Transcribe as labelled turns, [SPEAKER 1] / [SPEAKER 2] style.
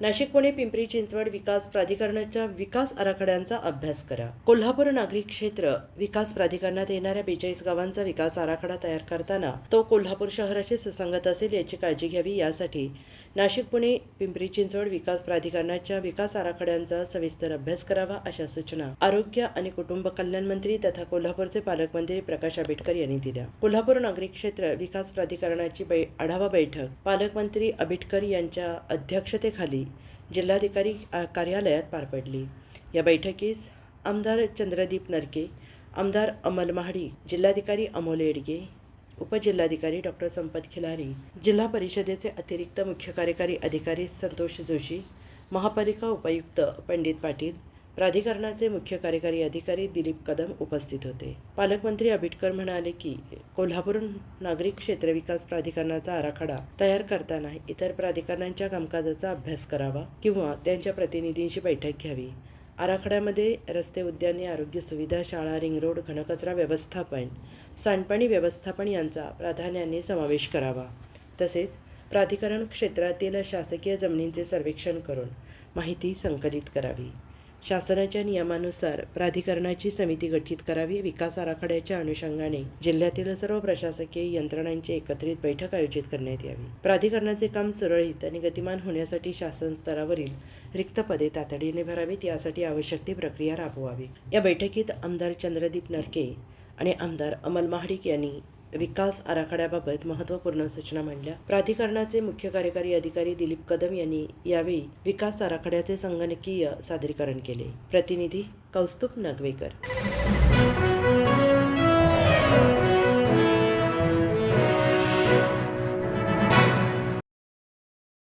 [SPEAKER 1] नाशिक पुणे पिंपरी चिंचवड विकास प्राधिकरणाच्या विकास आराखड्यांचा अभ्यास करा. कोल्हापूर नागरिक क्षेत्र विकास प्राधिकरणात येणाऱ्या बेचाळीस गावांचा विकास आराखडा तयार करताना तो कोल्हापूर शहराशी सुसंगत असेल याची काळजी घ्यावी यासाठी नाशिक पुणे पिंपरी चिंचवड विकास प्राधिकरणाच्या विकास आराखड्यांचा सविस्तर अभ्यास करावा अशा सूचना आरोग्य आणि कुटुंब कल्याण मंत्री तथा कोल्हापूरचे पालकमंत्री प्रकाश आंबेडकर यांनी दिल्या. कोल्हापूर नागरिक क्षेत्र विकास प्राधिकरणाची बै आढावा बैठक पालकमंत्री आंबेडकर यांच्या अध्यक्षतेखाली जिल्हाधिकारी कार्यालयात पार पडली. या बैठकीस आमदार चंद्रदीप नरके आमदार अमल महाडी जिल्हाधिकारी अमोल येडगे उपजिल्हाधिकारी डॉक्टर संपत खिलारी जिल्हा परिषदेचे अतिरिक्त मुख्य कार्यकारी अधिकारी संतोष जोशी महापालिका उपायुक्त पंडित पाटील प्राधिकरणाचे मुख्य कार्यकारी अधिकारी दिलीप कदम उपस्थित होते. पालकमंत्री आबिटकर म्हणाले की कोल्हापूर नागरिक क्षेत्र विकास प्राधिकरणाचा आराखडा तयार करताना इतर प्राधिकरणांच्या कामकाजाचा अभ्यास करावा किंवा त्यांच्या प्रतिनिधींशी बैठक घ्यावी. आराखड्यामध्ये रस्ते उद्याने आरोग्य सुविधा शाळा रिंग रोड घनकचरा व्यवस्थापन सांडपाणी व्यवस्थापन यांचा प्राधान्याने समावेश करावा. तसेच प्राधिकरण क्षेत्रातील शासकीय जमिनींचे सर्वेक्षण करून माहिती संकलित करावी. शासनाच्या नियमानुसार प्राधिकरणाची समिती गठीत करावी विकास आराखड्याच्या अनुषंगाने जिल्ह्यातील सर्व प्रशासकीय यंत्रणांची एकत्रित बैठक आयोजित करण्यात यावी. प्राधिकरणाचे काम सुरळीत आणि गतिमान होण्यासाठी शासन स्तरावरील रिक्त पदे तातडीने भरावीत यासाठी आवश्यक ती प्रक्रिया राबवावी. या बैठकीत आमदार चंद्रदीप नरके आणि आमदार अमल महाडिक यांनी विकास आराखड्याबाबत महत्त्वपूर्ण सूचना मांडल्या. प्राधिकरणाचे मुख्य कार्यकारी अधिकारी दिलीप कदम यांनी यावेळी विकास आराखड्याचे संगणकीय सादरीकरण केले. प्रतिनिधी कौस्तुभ नगवेकर.